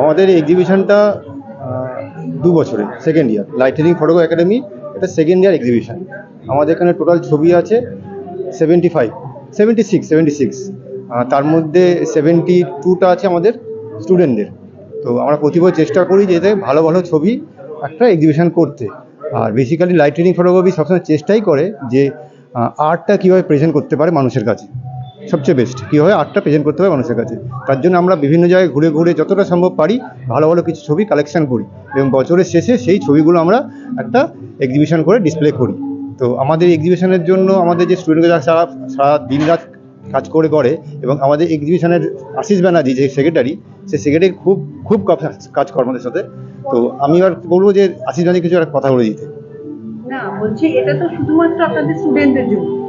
আমাদের এক্সিবিশনটা দু বছরে second year lightening photograph academy এটা সেকেন্ড ইয়ার এক্সিবিশন আমাদের এখানে টোটাল ছবি আছে seventy five seventy six seventy six তার মধ্যে সেভেন্টি টুটা আছে আমাদের স্টুডেন্টদের তো আমরা প্রতি চেষ্টা করি যে ভালো ভালো ছবি একটা এক্সিবিশন করতে। আর বেসিক্যালি লাইটেনিং ফটোগ্রাফি সবসময় চেষ্টাই করে যে আর্টটা কীভাবে প্রেজেন্ট করতে পারে মানুষের কাছে। সবচেয়ে বেস্ট কীভাবে আর্টটা প্রেজেন্ট করতে হবে মানুষের কাছে। তার জন্য আমরা বিভিন্ন জায়গায় ঘুরে ঘুরে যতটা সম্ভব পারি ভালো ভালো কিছু ছবি কালেকশন করি। এবং বছরের শেষে সেই ছবিগুলো আমরা একটা এক্সিবিশন করে ডিসপ্লে করি। তো আমাদের এক্সিবিশনের জন্য আমাদের যে স্টুডেন্টরা সারা সারা দিন রাত কাজ করে করে এবং আমাদের এক্সিবিশনের আশিস ব্যানার্জি যে সেক্রেটারি সে সেক্রেটারি খুব খুব কাজ- করে আমাদের সাথে। তো আমি এবার বলব যে আশিস ব্যানার্জি কিছু একটা কথা বলে দিতে। না, বলছি এটা তো শুধুমাত্র আপনাদের স্টুডেন্টদের জন্য।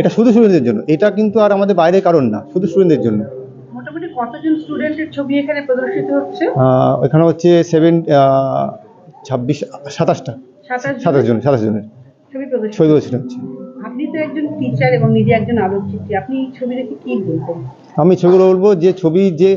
এটা শুধু স্টুডেন্টদের জন্য। এটা কিন্তু আর আমাদের বাইরের কারণ না শুধু স্টুডেন্টদের জন্য। মোটামুটি কতজন স্টুডেন্টের ছবি এখানে প্রদর্শিত হচ্ছে? এখানে হচ্ছে সেভেন ছাব্বিশ সাতাশটা। সাতাশ জন। সাতাশ জনের। ছবি প্রদর্শিত ছবি হচ্ছে। আপনি তো একজন টিচার এবং নিজে একজন আলোকচিত্রী। আপনি এই ছবি দেখে কি বলবেন? আমি ছবিগুলো বলব যে ছবির যে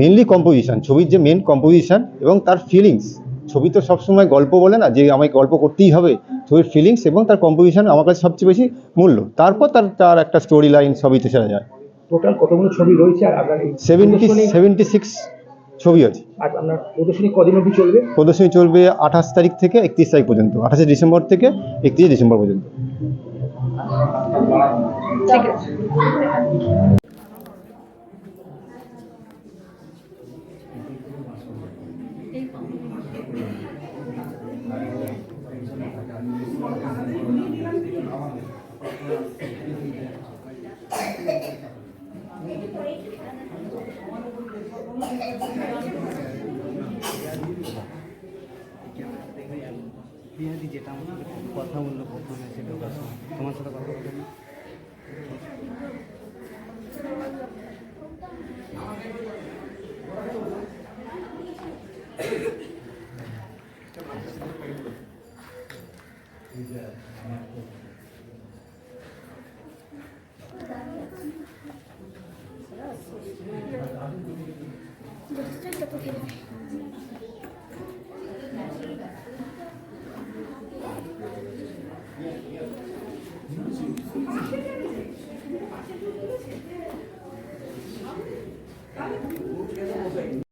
মেনলি কম্পোজিশন ছবির যে মেন কম্পোজিশন এবং তার ফিলিংস ছবি তো সবসময় গল্প বলে না যে আমাকে গল্প করতেই হবে। ছবির ফিলিংস এবং তার কম্পোজিশন আমার কাছে সবচেয়ে বেশি মূল্য। তারপর তার তার একটা স্টোরি লাইন সবই তো সেরা যায়। টোটাল কতগুলো ছবি রয়েছে আর সেভেন্টি প্রদর্শনী- সেভেন্টি সিক্স ছবি আছে। আর আপনার প্রদর্শনী কদিন অবধি চলবে? প্রদর্শনী চলবে আঠাশ তারিখ থেকে একত্রিশ তারিখ পর্যন্ত আঠাশে ডিসেম্বর থেকে একত্রিশে ডিসেম্বর পর্যন্ত। প্রিয়াদি যেটা আমার কথা বলল প্রথমে সে ঢোকার সময় তোমার সাথে কথা ちょっと